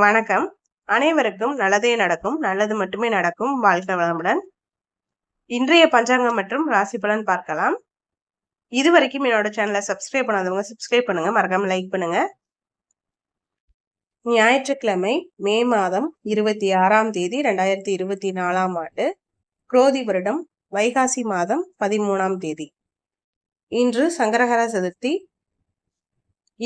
வணக்கம். அனைவருக்கும் நல்லதே நடக்கும் நல்லது மட்டுமே நடக்கும் வாழ்க்கை வளமுடன். இன்றைய பஞ்சாங்கம் மற்றும் ராசி பலன் பார்க்கலாம். இது வரைக்கும் என்னோட சேனலை சப்ஸ்கிரைப் பண்ணாதவங்க சப்ஸ்கிரைப் பண்ணுங்க. மறக்காம லைக் பண்ணுங்க. ஞாயிற்றுக்கிழமை மே மாதம் இருபத்தி ஆறாம் தேதி ரெண்டாயிரத்தி இருபத்தி நாலாம் ஆண்டு குரோதி வருடம் வைகாசி மாதம் பதிமூணாம் தேதி. இன்று சங்கரகர சதுர்த்தி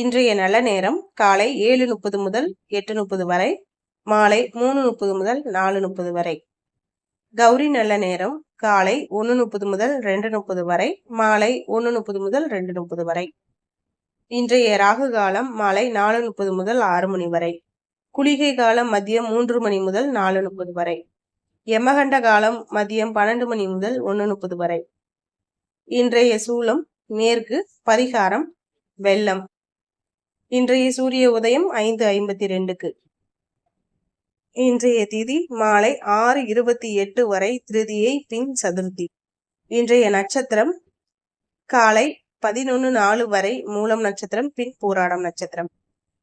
இன்றைய நல்ல நேரம் காலை ஏழு முப்பது முதல் எட்டு முப்பது வரை மாலை மூணு முப்பது முதல் நாலு முப்பது வரை. கௌரி நல்ல நேரம் காலை ஒன்று முப்பது முதல் ரெண்டு முப்பது வரை மாலை ஒன்று முப்பது முதல் ரெண்டு முப்பது வரை. இன்றைய ராகு காலம் மாலை நாலு முப்பது முதல் ஆறு மணி வரை. குளிகை காலம் மதியம் மூன்று மணி முதல் நாலு முப்பது வரை. யமகண்ட காலம் மதியம் பன்னெண்டு மணி முதல் ஒன்று முப்பது வரை. இன்றைய சூலம் மேற்கு பரிகாரம் வெள்ளம். இன்றைய சூரிய உதயம் ஐந்து ஐம்பத்தி ரெண்டுக்கு இன்றைய திதி மாலை ஆறு இருபத்தி எட்டு வரை திருதியை பின் சதுர்த்தி. இன்றைய நட்சத்திரம் காலை பதினொன்று நாலு வரை மூலம் நட்சத்திரம் பின் போராடம் நட்சத்திரம்.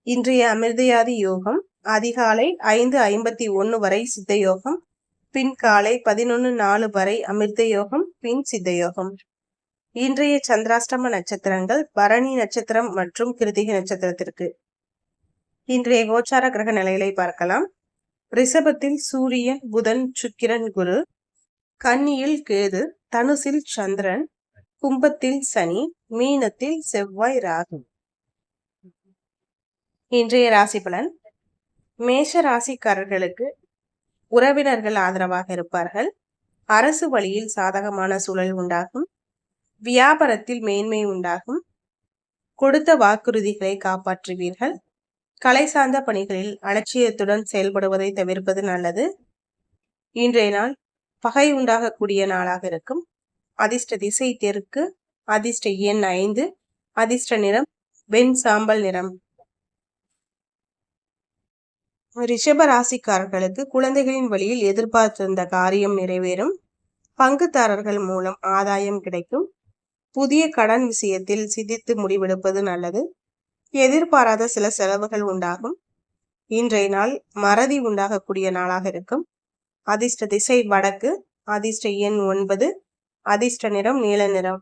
இன்றைய அமிர்தயாதி யோகம் அதிகாலை ஐந்து ஐம்பத்தி ஒன்று வரை சித்த யோகம் பின் காலை பதினொன்று நாலு வரை அமிர்த யோகம் பின் சித்த யோகம். இன்றைய சந்திராஷ்டம நட்சத்திரங்கள் பரணி நட்சத்திரம் மற்றும் கிருத்திகை நட்சத்திரத்திற்கு. இன்றைய கோச்சார கிரக நிலைகளை பார்க்கலாம். ரிஷபத்தில் சூரியன் புதன் சுக்கிரன் குரு. கன்னியில் கேது தனுசில் சந்திரன் கும்பத்தில் சனி மீனத்தில் செவ்வாய் ராகு. இன்றைய ராசி பலன். மேஷ ராசிக்காரர்களுக்கு உறவினர்கள் ஆதரவாக இருப்பார்கள். அரசு வழியில் சாதகமான சூழல் உண்டாகும். வியாபாரத்தில் மேன்மை உண்டாகும். கொடுத்த வாக்குறுதிகளை காப்பாற்றுவீர்கள். கலை சார்ந்த பணிகளில் அலட்சியத்துடன் செயல்படுவதை தவிர்ப்பது நல்லது. இன்றைய நாள் பகை உண்டாகக்கூடிய நாளாக இருக்கும். அதிர்ஷ்ட திசை தெற்கு அதிர்ஷ்ட எண் ஐந்து அதிர்ஷ்ட நிறம் வெண் சாம்பல் நிறம். ரிஷப ராசிக்காரர்களுக்கு குழந்தைகளின் வழியில் எதிர்பார்த்திருந்த காரியம் நிறைவேறும். பங்குதாரர்கள் மூலம் ஆதாயம் கிடைக்கும். புதிய கடன் விஷயத்தில் சிந்தித்து முடிவெடுப்பது நல்லது. எதிர்பாராத சில செலவுகள் உண்டாகும். இன்றைய நாள் மறதி உண்டாகக்கூடிய நாளாக இருக்கும். அதிர்ஷ்ட திசை வடக்கு அதிர்ஷ்ட எண் ஒன்பது அதிர்ஷ்ட நிறம் நீல நிறம்.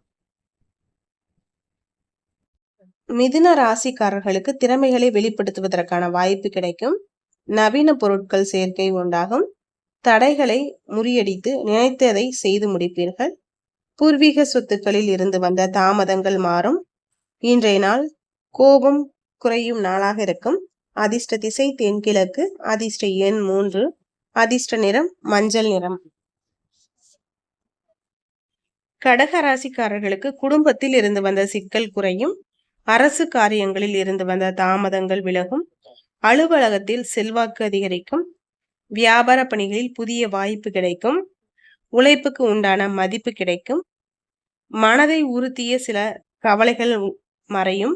மிதுன ராசிக்காரர்களுக்கு திறமைகளை வெளிப்படுத்துவதற்கான வாய்ப்பு கிடைக்கும். நவீன பொருட்கள் சேர்க்கை உண்டாகும். தடைகளை முறியடித்து நினைத்ததை செய்து முடிப்பீர்கள். பூர்வீக சொத்துக்களில் இருந்து வந்த தாமதங்கள் மாறும். இன்றைய நாள் கோபம் குறையும் நாளாக இருக்கும். அதிர்ஷ்ட திசை தென்கிழக்கு அதிர்ஷ்ட எண் மூன்று அதிர்ஷ்ட நிறம் மஞ்சள் நிறம். கடக ராசிக்காரர்களுக்கு குடும்பத்தில் இருந்து வந்த சிக்கல் குறையும். அரசு காரியங்களில் இருந்து வந்த தாமதங்கள் விலகும். அலுவலகத்தில் செல்வாக்கு அதிகரிக்கும். வியாபார பணிகளில் புதிய வாய்ப்பு கிடைக்கும். உழைப்புக்கு உண்டான மதிப்பு கிடைக்கும். மனதை உறுத்திய சில கவலைகள் மறையும்.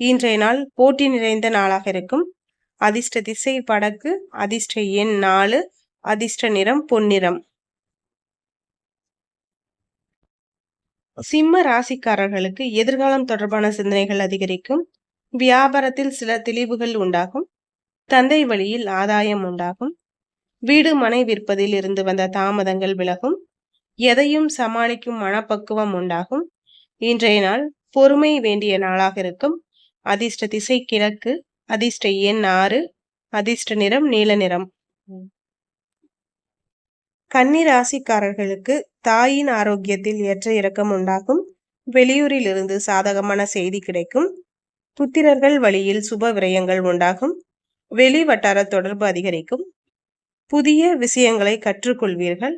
இன்றைய நாள் போட்டி நிறைந்த நாளாக இருக்கும். அதிர்ஷ்ட திசை படக்கு அதிர்ஷ்ட எண் நாலு அதிர்ஷ்ட நிறம் பொன்னிறம். சிம்ம ராசிக்காரர்களுக்கு எதிர்காலம் தொடர்பான சிந்தனைகள் அதிகரிக்கும். வியாபாரத்தில் சில தெளிவுகள் உண்டாகும். தந்தை வழியில் ஆதாயம் உண்டாகும். வீடு மனை விற்பதில் இருந்து வந்த தாமதங்கள் விலகும். எதையும் சமாளிக்கும் மனப்பக்குவம் உண்டாகும். இன்றைய நாள் பொறுமை வேண்டிய நாளாக இருக்கும். அதிர்ஷ்ட திசை கிழக்கு அதிர்ஷ்ட எண் ஆறு அதிர்ஷ்ட நிறம் நீல நிறம். கன்னி ராசிக்காரர்களுக்கு தாயின் ஆரோக்கியத்தில் ஏற்ற இறக்கம் உண்டாகும். வெளியூரில் இருந்து சாதகமான செய்தி கிடைக்கும். புத்திரர்கள் வழியில் சுப விரயங்கள் உண்டாகும். வெளி வட்டார தொடர்பு அதிகரிக்கும். புதிய விஷயங்களை கற்றுக்கொள்வீர்கள்.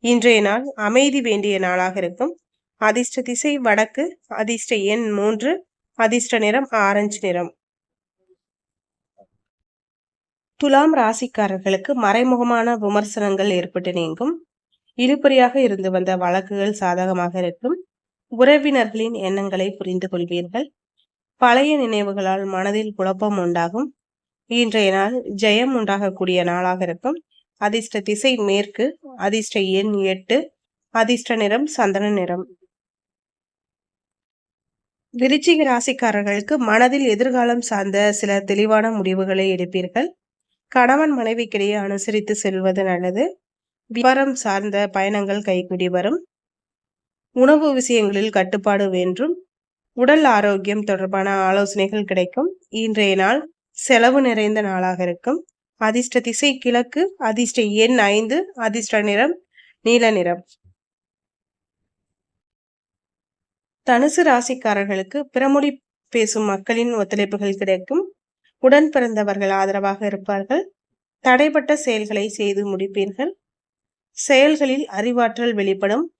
இன்றைய நாள் அமைதி வேண்டிய நாளாக இருக்கும். அதிர்ஷ்ட திசை வடக்கு அதிர்ஷ்ட எண் மூன்று அதிர்ஷ்ட நிறம் ஆரஞ்சு நிறம். துலாம் ராசிக்காரர்களுக்கு மறைமுகமான விமர்சனங்கள் ஏற்பட்டு நீங்கும். இழுபறியாக இருந்து வந்த வழக்குகள் சாதகமாக இருக்கும். உறவினர்களின் எண்ணங்களை புரிந்து கொள்வீர்கள். பழைய நினைவுகளால் மனதில் குழப்பம் உண்டாகும். இன்றைய நாள் ஜெயம் உண்டாகக்கூடிய நாளாக இருக்கும். அதிர்ஷ்ட திசை மேற்கு அதிர்ஷ்ட எண் எட்டு அதிர்ஷ்ட நிறம் சந்தன நிறம். விருச்சிக ராசிக்காரர்களுக்கு மனதில் எதிர்காலம் சார்ந்த சில தெளிவான முடிவுகளை எடுப்பீர்கள். கணவன் மனைவிக்கிடையே அனுசரித்து செல்வது நல்லது. விவரம் சார்ந்த பயணங்கள் கைக்குடி வரும். உணவு விஷயங்களில் கட்டுப்பாடு வேண்டும் உடல் ஆரோக்கியம் தொடர்பான ஆலோசனைகள் கிடைக்கும். இன்றைய நாள் செலவு நிறைந்த நாளாக இருக்கும். அதிர்ஷ்ட திசை கிழக்கு அதிர்ஷ்ட எண் ஐந்து அதிர்ஷ்ட நிறம் நீல நிறம். தனுசு ராசிக்காரர்களுக்கு பிறமொழி பேசும் மக்களின் ஒத்துழைப்புகள் கிடைக்கும். உடன் பிறந்தவர்கள் ஆதரவாக இருப்பார்கள். தடைப்பட்ட செயல்களை செய்து முடிப்பீர்கள். செயல்களில் அறிவாற்றல் வெளிப்படும்.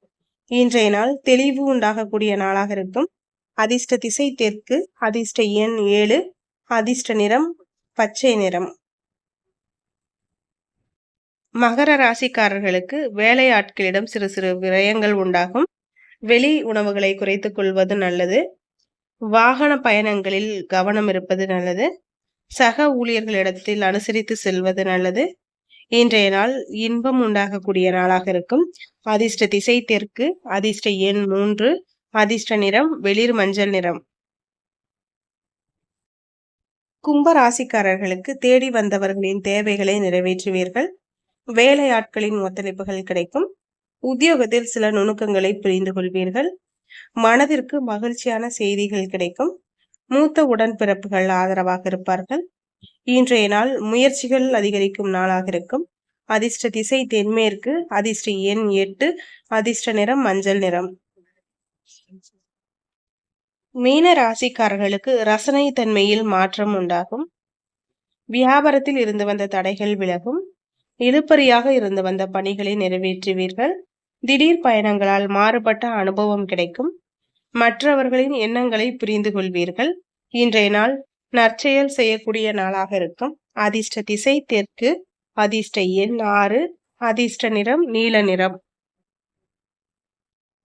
இன்றைய நாள் தெளிவு உண்டாகக்கூடிய நாளாக இருக்கும். அதிர்ஷ்ட திசை தெற்கு அதிர்ஷ்ட எண் ஏழு அதிர்ஷ்ட நிறம் பச்சை நிறம். மகர ராசிக்காரர்களுக்கு வேலையாட்களிடம் சிறு சிறு விரயங்கள் உண்டாகும். வெளி உணவுகளை குறைத்துக் கொள்வது நல்லது. வாகன பயணங்களில் கவனம் இருப்பது நல்லது. சக ஊழியர்களிடத்தில் அனுசரித்து செல்வது நல்லது. இன்றைய நாள் இன்பம் உண்டாகக்கூடிய நாளாக இருக்கும். அதிர்ஷ்ட திசை தெற்கு அதிர்ஷ்ட எண் மூன்று அதிர்ஷ்ட நிறம் வெளிர் மஞ்சள் நிறம். கும்பராசிக்காரர்களுக்கு தேடி வந்தவர்களின் தேவைகளை நிறைவேற்றுவீர்கள். வேலையாட்களின் ஒத்துழைப்புகள் கிடைக்கும். உத்தியோகத்தில் சில நுணுக்கங்களை புரிந்து கொள்வீர்கள். மனதிற்கு மகிழ்ச்சியான செய்திகள் கிடைக்கும். மூத்த உடன்பிறப்புகள் ஆதரவாக இருப்பார்கள். இன்றைய நாள் முயற்சிகள் அதிகரிக்கும் நாளாக இருக்கும். அதிர்ஷ்ட திசை தென்மேற்கு அதிர்ஷ்ட எண் எட்டு அதிர்ஷ்ட நிறம் மஞ்சள் நிறம். மீன ராசிக்காரர்களுக்கு ரசனை தன்மையில் மாற்றம் உண்டாகும். வியாபாரத்தில் இருந்து வந்த தடைகள் விலகும். இழுப்பறியாக இருந்து வந்த பணிகளை நிறைவேற்றுவீர்கள். திடீர் பயணங்களால் மாறுபட்ட அனுபவம் கிடைக்கும். மற்றவர்களின் எண்ணங்களை புரிந்து கொள்வீர்கள். இன்றைய நாள் நற்செயல் செய்யக்கூடிய நாளாக இருக்கும். அதிர்ஷ்ட திசை தெற்கு அதிர்ஷ்ட எண் ஆறு அதிர்ஷ்ட நிறம் நீல நிறம்.